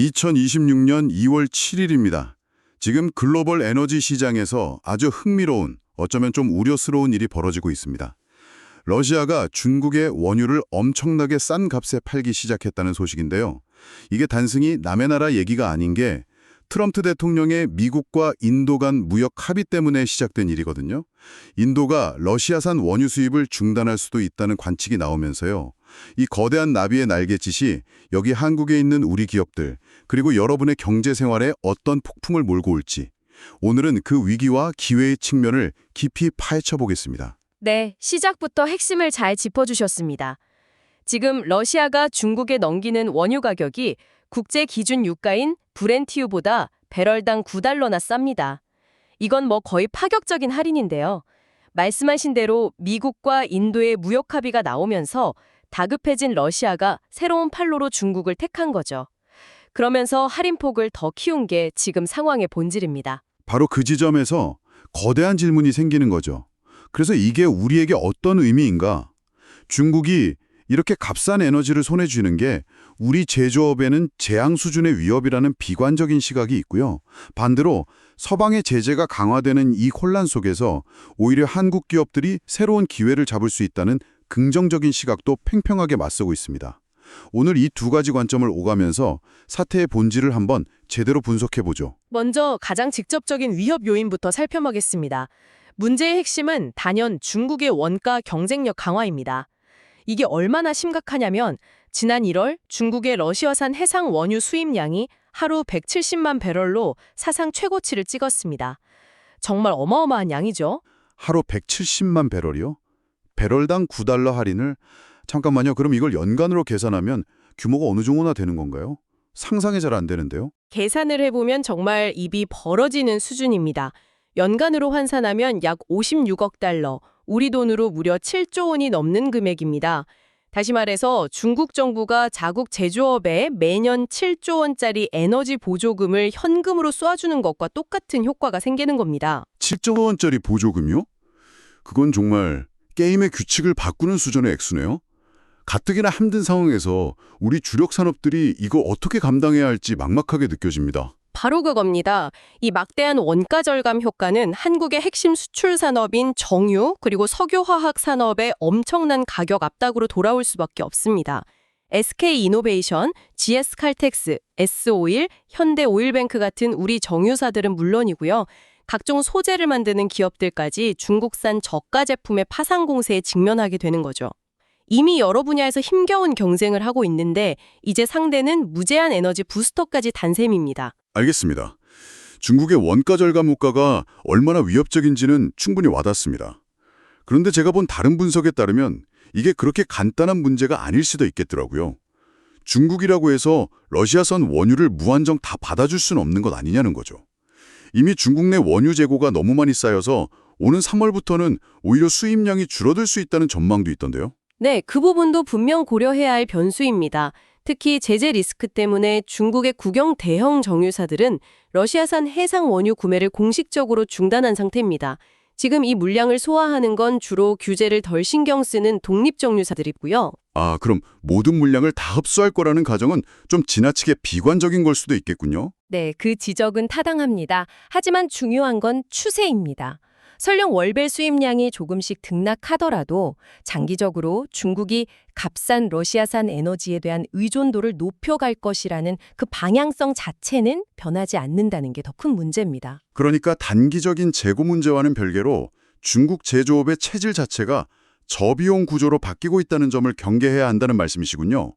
2026년 2월 7일입니다. 지금 글로벌 에너지 시장에서 아주 흥미로운, 어쩌면 좀 우려스러운 일이 벌어지고 있습니다. 러시아가 중국의 원유를 엄청나게 싼 값에 팔기 시작했다는 소식인데요. 이게 단순히 남의 나라 얘기가 아닌 게 트럼프 대통령의 미국과 인도 간 무역 합의 때문에 시작된 일이거든요. 인도가 러시아산 원유 수입을 중단할 수도 있다는 관측이 나오면서요. 이 거대한 나비의 날갯짓이 여기 한국에 있는 우리 기업들 그리고 여러분의 경제 생활에 어떤 폭풍을 몰고 올지 오늘은 그 위기와 기회의 측면을 깊이 파헤쳐 보겠습니다. 네, 시작부터 핵심을 잘 짚어주셨습니다. 지금 러시아가 중국에 넘기는 원유 가격이 국제 기준 유가인 브렌티유보다 배럴당 9달러나 쌉니다. 이건 뭐 거의 파격적인 할인인데요. 말씀하신 대로 미국과 인도의 무역 합의가 나오면서 다급해진 러시아가 새로운 판로로 중국을 택한 거죠. 그러면서 할인폭을 더 키운 게 지금 상황의 본질입니다. 바로 그 지점에서 거대한 질문이 생기는 거죠. 그래서 이게 우리에게 어떤 의미인가? 중국이 이렇게 값싼 에너지를 손에 쥐는 게 우리 제조업에는 재앙 수준의 위협이라는 비관적인 시각이 있고요. 반대로 서방의 제재가 강화되는 이 혼란 속에서 오히려 한국 기업들이 새로운 기회를 잡을 수 있다는 긍정적인 시각도 팽팽하게 맞서고 있습니다. 오늘 이 두 가지 관점을 오가면서 사태의 본질을 한번 제대로 분석해보죠. 먼저 가장 직접적인 위협 요인부터 살펴보겠습니다. 문제의 핵심은 단연 중국의 원가 경쟁력 강화입니다. 이게 얼마나 심각하냐면 지난 1월 중국의 러시아산 해상 원유 수입량이 하루 170만 배럴로 사상 최고치를 찍었습니다. 정말 어마어마한 양이죠. 하루 170만 배럴이요? 배럴당 9달러 할인을? 잠깐만요. 그럼 이걸 연간으로 계산하면 규모가 어느 정도나 되는 건가요? 상상이 잘 안 되는데요. 계산을 해보면 정말 입이 벌어지는 수준입니다. 연간으로 환산하면 약 56억 달러, 우리 돈으로 무려 7조 원이 넘는 금액입니다. 다시 말해서 중국 정부가 자국 제조업에 매년 7조 원짜리 에너지 보조금을 현금으로 쏴주는 것과 똑같은 효과가 생기는 겁니다. 7조 원짜리 보조금이요? 그건 정말 게임의 규칙을 바꾸는 수준의 액수네요. 가뜩이나 힘든 상황에서 우리 주력 산업들이 이거 어떻게 감당해야 할지 막막하게 느껴집니다. 바로 그겁니다. 이 막대한 원가 절감 효과는 한국의 핵심 수출 산업인 정유 그리고 석유화학 산업의 엄청난 가격 압박으로 돌아올 수밖에 없습니다. SK 이노베이션, GS 칼텍스, S-오일, 현대 오일뱅크 같은 우리 정유사들은 물론이고요. 각종 소재를 만드는 기업들까지 중국산 저가 제품의 파상 공세에 직면하게 되는 거죠. 이미 여러 분야에서 힘겨운 경쟁을 하고 있는데 이제 상대는 무제한 에너지 부스터까지 단셈입니다. 알겠습니다. 중국의 원가 절감 효과가 얼마나 위협적인지는 충분히 와닿습니다. 그런데 제가 본 다른 분석에 따르면 이게 그렇게 간단한 문제가 아닐 수도 있겠더라고요. 중국이라고 해서 러시아산 원유를 무한정 다 받아줄 수는 없는 것 아니냐는 거죠. 이미 중국 내 원유 재고가 너무 많이 쌓여서 오는 3월부터는 오히려 수입량이 줄어들 수 있다는 전망도 있던데요. 네, 그 부분도 분명 고려해야 할 변수입니다. 특히 제재 리스크 때문에 중국의 국영 대형 정유사들은 러시아산 해상 원유 구매를 공식적으로 중단한 상태입니다. 지금 이 물량을 소화하는 건 주로 규제를 덜 신경 쓰는 독립 정유사들이고요. 아, 그럼 모든 물량을 다 흡수할 거라는 가정은 좀 지나치게 비관적인 걸 수도 있겠군요. 네, 그 지적은 타당합니다. 하지만 중요한 건 추세입니다. 설령 월별 수입량이 조금씩 등락하더라도 장기적으로 중국이 값싼 러시아산 에너지에 대한 의존도를 높여갈 것이라는 그 방향성 자체는 변하지 않는다는 게 더 큰 문제입니다. 그러니까 단기적인 재고 문제와는 별개로 중국 제조업의 체질 자체가 저비용 구조로 바뀌고 있다는 점을 경계해야 한다는 말씀이시군요.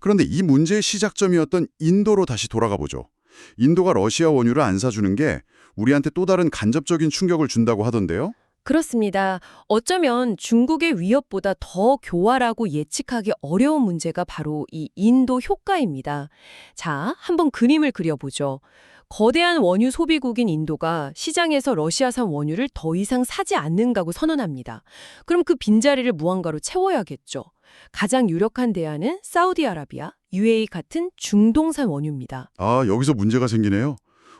그런데 이 문제의 시작점이었던 인도로 다시 돌아가 보죠. 인도가 러시아 원유를 안 사주는 게 우리한테 또 다른 간접적인 충격을 준다고 하던데요. 그렇습니다. 어쩌면 중국의 위협보다 더 교활하고 예측하기 어려운 문제가 바로 이 인도 효과입니다. 자, 한번 그림을 그려보죠. 거대한 원유 소비국인 인도가 시장에서 러시아산 원유를 더 이상 사지 않는다고 선언합니다. 그럼 그 빈자리를 무언가로 채워야겠죠. 가장 유력한 대안은 사우디아라비아, UAE 같은 중동산 원유입니다. 아, 여기서 문제가 생기네요.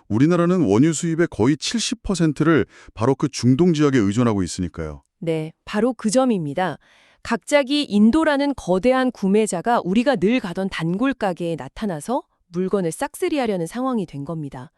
우리나라는 원유 수입의 거의 70%를 바로 그 중동 지역에 의존하고 있으니까요. 네, 바로 그 점입니다. 갑자기 인도라는 거대한 구매자가 우리가 늘 가던 단골 가게에 나타나서 물건을 싹쓸이하려는 상황이 된 겁니다.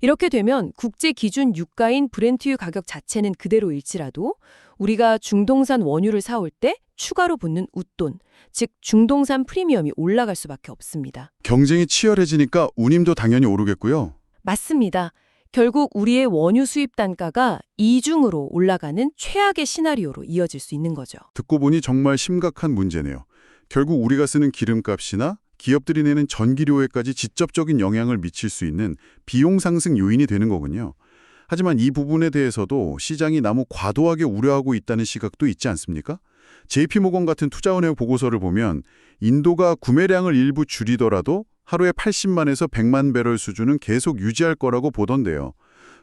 이렇게 되면 국제 기준 유가인 브렌트유 가격 자체는 그대로 일지라도 우리가 중동산 원유를 사올 때 추가로 붙는 웃돈, 즉 중동산 프리미엄이 올라갈 수밖에 없습니다. 경쟁이 치열해지니까 운임도 당연히 오르겠고요. 맞습니다. 결국 우리의 원유 수입 단가가 이중으로 올라가는 최악의 시나리오로 이어질 수 있는 거죠. 듣고 보니 정말 심각한 문제네요. 결국 우리가 쓰는 기름값이나 기업들이 내는 전기료에까지 직접적인 영향을 미칠 수 있는 비용 상승 요인이 되는 거군요. 하지만 이 부분에 대해서도 시장이 너무 과도하게 우려하고 있다는 시각도 있지 않습니까? JP모건 같은 투자은행 보고서를 보면 인도가 구매량을 일부 줄이더라도 하루에 80만에서 100만 배럴 수준은 계속 유지할 거라고 보던데요.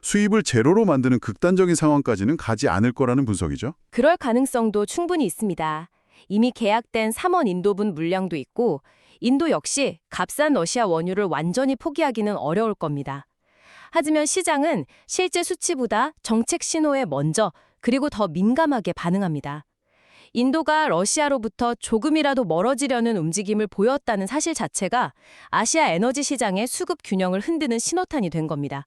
수입을 제로로 만드는 극단적인 상황까지는 가지 않을 거라는 분석이죠. 그럴 가능성도 충분히 있습니다. 이미 계약된 3원 인도분 물량도 있고 인도 역시 값싼 러시아 원유를 완전히 포기하기는 어려울 겁니다. 하지만 시장은 실제 수치보다 정책 신호에 먼저 그리고 더 민감하게 반응합니다. 인도가 러시아로부터 조금이라도 멀어지려는 움직임을 보였다는 사실 자체가 아시아 에너지 시장의 수급 균형을 흔드는 신호탄이 된 겁니다.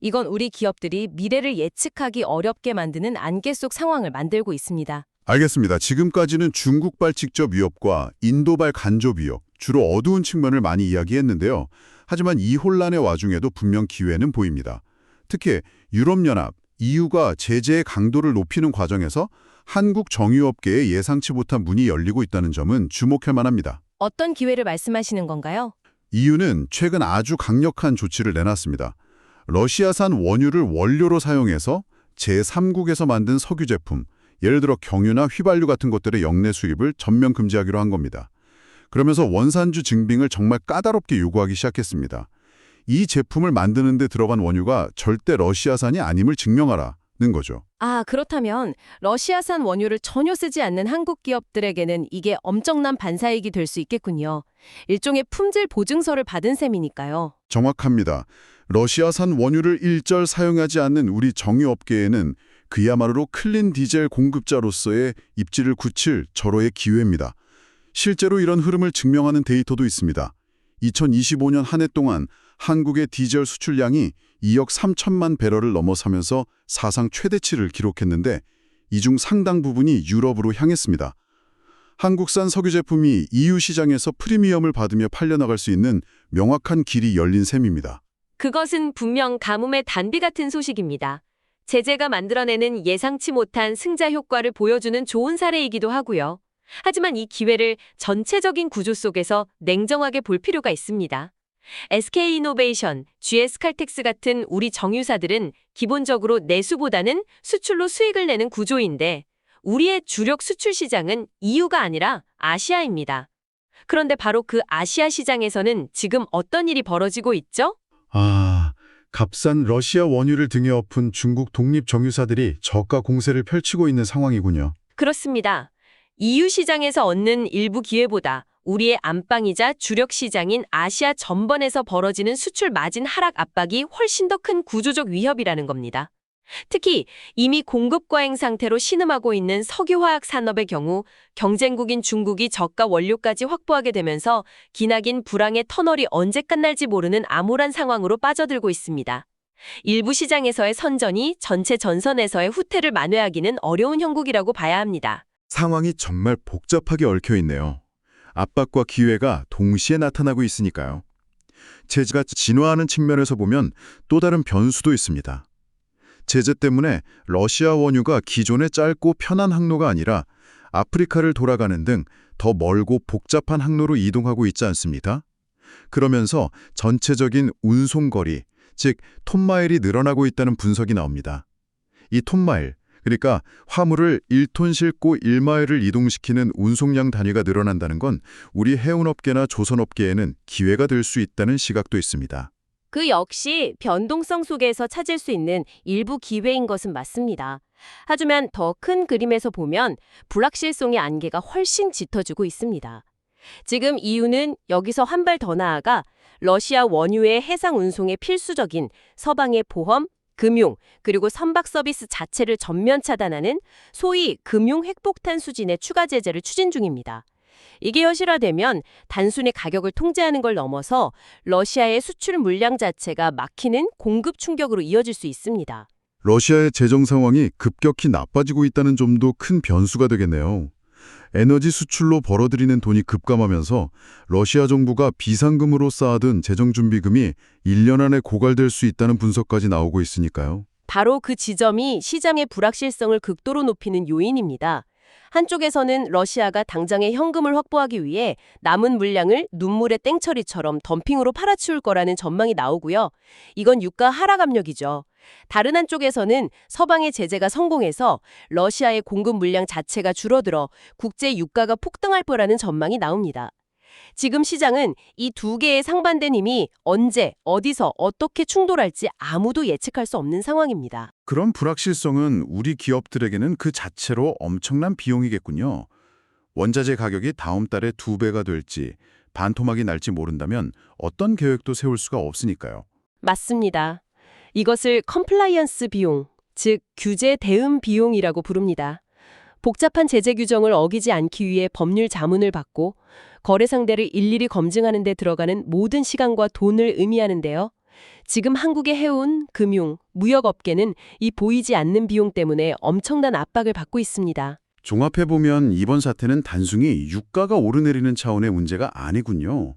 이건 우리 기업들이 미래를 예측하기 어렵게 만드는 안개 속 상황을 만들고 있습니다. 알겠습니다. 지금까지는 중국발 직접 위협과 인도발 간접 위협, 주로 어두운 측면을 많이 이야기했는데요. 하지만 이 혼란의 와중에도 분명 기회는 보입니다. 특히 유럽연합, EU가 제재의 강도를 높이는 과정에서 한국 정유업계에 예상치 못한 문이 열리고 있다는 점은 주목할 만합니다. 어떤 기회를 말씀하시는 건가요? EU는 최근 아주 강력한 조치를 내놨습니다. 러시아산 원유를 원료로 사용해서 제3국에서 만든 석유 제품, 예를 들어 경유나 휘발유 같은 것들의 역내 수입을 전면 금지하기로 한 겁니다. 그러면서 원산주 증빙을 정말 까다롭게 요구하기 시작했습니다. 이 제품을 만드는 데 들어간 원유가 절대 러시아산이 아님을 증명하라는 거죠. 아, 그렇다면 러시아산 원유를 전혀 쓰지 않는 한국 기업들에게는 이게 엄청난 반사이익이 될 수 있겠군요. 일종의 품질 보증서를 받은 셈이니까요. 정확합니다. 러시아산 원유를 일절 사용하지 않는 우리 정유업계에는 그야말로 클린 디젤 공급자로서의 입지를 굳힐 절호의 기회입니다. 실제로 이런 흐름을 증명하는 데이터도 있습니다. 2025년 한 해 동안 한국의 디젤 수출량이 2억 3천만 배럴을 넘어서면서 사상 최대치를 기록했는데 이 중 상당 부분이 유럽으로 향했습니다. 한국산 석유 제품이 EU 시장에서 프리미엄을 받으며 팔려나갈 수 있는 명확한 길이 열린 셈입니다. 그것은 분명 가뭄의 단비 같은 소식입니다. 제재가 만들어내는 예상치 못한 승자 효과를 보여주는 좋은 사례이기도 하고요. 하지만 이 기회를 전체적인 구조 속에서 냉정하게 볼 필요가 있습니다. SK이노베이션, GS칼텍스 같은 우리 정유사들은 기본적으로 내수보다는 수출로 수익을 내는 구조인데 우리의 주력 수출 시장은 EU가 아니라 아시아입니다. 그런데 바로 그 아시아 시장에서는 지금 어떤 일이 벌어지고 있죠? 아, 값싼 러시아 원유를 등에 엎은 중국 독립 정유사들이 저가 공세를 펼치고 있는 상황이군요. 그렇습니다. EU 시장에서 얻는 일부 기회보다 우리의 안방이자 주력 시장인 아시아 전번에서 벌어지는 수출 마진 하락 압박이 훨씬 더 큰 구조적 위협이라는 겁니다. 특히 이미 공급 과잉 상태로 신음하고 있는 석유화학 산업의 경우 경쟁국인 중국이 저가 원료까지 확보하게 되면서 기나긴 불황의 터널이 언제 끝날지 모르는 암울한 상황으로 빠져들고 있습니다. 일부 시장에서의 선전이 전체 전선에서의 후퇴를 만회하기는 어려운 형국이라고 봐야 합니다. 상황이 정말 복잡하게 얽혀 있네요. 압박과 기회가 동시에 나타나고 있으니까요. 제재가 진화하는 측면에서 보면 또 다른 변수도 있습니다. 제재 때문에 러시아 원유가 기존의 짧고 편한 항로가 아니라 아프리카를 돌아가는 등 더 멀고 복잡한 항로로 이동하고 있지 않습니까? 그러면서 전체적인 운송거리, 즉 톤마일이 늘어나고 있다는 분석이 나옵니다. 이 톤마일, 그러니까 화물을 1톤 싣고 1마일을 이동시키는 운송량 단위가 늘어난다는 건 우리 해운업계나 조선업계에는 기회가 될 수 있다는 시각도 있습니다. 그 역시 변동성 속에서 찾을 수 있는 일부 기회인 것은 맞습니다. 하지만 더 큰 그림에서 보면 불확실성의 안개가 훨씬 짙어지고 있습니다. 지금 EU는 여기서 한 발 더 나아가 러시아 원유의 해상 운송에 필수적인 서방의 보험, 금융, 그리고 선박 서비스 자체를 전면 차단하는 소위 금융 핵폭탄 수준의 추가 제재를 추진 중입니다. 이게 현실화되면 단순히 가격을 통제하는 걸 넘어서 러시아의 수출 물량 자체가 막히는 공급 충격으로 이어질 수 있습니다. 러시아의 재정 상황이 급격히 나빠지고 있다는 점도 큰 변수가 되겠네요. 에너지 수출로 벌어들이는 돈이 급감하면서 러시아 정부가 비상금으로 쌓아둔 재정준비금이 1년 안에 고갈될 수 있다는 분석까지 나오고 있으니까요. 바로 그 지점이 시장의 불확실성을 극도로 높이는 요인입니다. 한쪽에서는 러시아가 당장의 현금을 확보하기 위해 남은 물량을 눈물의 땡처리처럼 덤핑으로 팔아치울 거라는 전망이 나오고요. 이건 유가 하락 압력이죠. 다른 한쪽에서는 서방의 제재가 성공해서 러시아의 공급 물량 자체가 줄어들어 국제 유가가 폭등할 거라는 전망이 나옵니다. 지금 시장은 이 두 개의 상반된 힘이 언제, 어디서, 어떻게 충돌할지 아무도 예측할 수 없는 상황입니다. 그런 불확실성은 우리 기업들에게는 그 자체로 엄청난 비용이겠군요. 원자재 가격이 다음 달에 두 배가 될지 반토막이 날지 모른다면 어떤 계획도 세울 수가 없으니까요. 맞습니다. 이것을 컴플라이언스 비용, 즉 규제 대응 비용이라고 부릅니다. 복잡한 제재 규정을 어기지 않기 위해 법률 자문을 받고 거래 상대를 일일이 검증하는 데 들어가는 모든 시간과 돈을 의미하는데요. 지금 한국의 해운, 금융, 무역 업계는 이 보이지 않는 비용 때문에 엄청난 압박을 받고 있습니다. 종합해보면 이번 사태는 단순히 유가가 오르내리는 차원의 문제가 아니군요.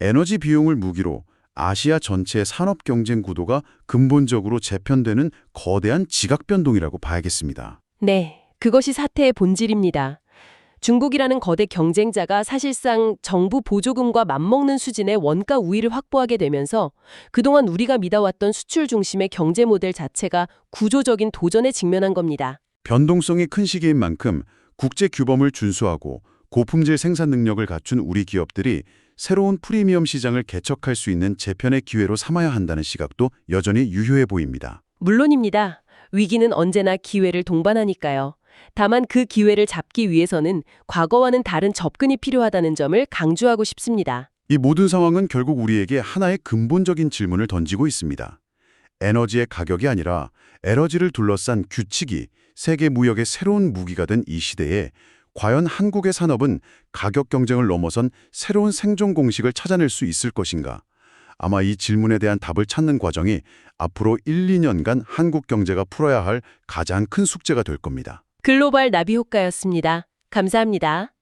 에너지 비용을 무기로 아시아 전체의 산업 경쟁 구도가 근본적으로 재편되는 거대한 지각 변동이라고 봐야겠습니다. 네, 그것이 사태의 본질입니다. 중국이라는 거대 경쟁자가 사실상 정부 보조금과 맞먹는 수준의 원가 우위를 확보하게 되면서 그동안 우리가 믿어왔던 수출 중심의 경제 모델 자체가 구조적인 도전에 직면한 겁니다. 변동성이 큰 시기인 만큼 국제 규범을 준수하고 고품질 생산 능력을 갖춘 우리 기업들이 새로운 프리미엄 시장을 개척할 수 있는 재편의 기회로 삼아야 한다는 시각도 여전히 유효해 보입니다. 물론입니다. 위기는 언제나 기회를 동반하니까요. 다만 그 기회를 잡기 위해서는 과거와는 다른 접근이 필요하다는 점을 강조하고 싶습니다. 이 모든 상황은 결국 우리에게 하나의 근본적인 질문을 던지고 있습니다. 에너지의 가격이 아니라 에너지를 둘러싼 규칙이 세계 무역의 새로운 무기가 된 이 시대에 과연 한국의 산업은 가격 경쟁을 넘어선 새로운 생존 공식을 찾아낼 수 있을 것인가? 아마 이 질문에 대한 답을 찾는 과정이 앞으로 1, 2년간 한국 경제가 풀어야 할 가장 큰 숙제가 될 겁니다. 글로벌 나비 효과였습니다. 감사합니다.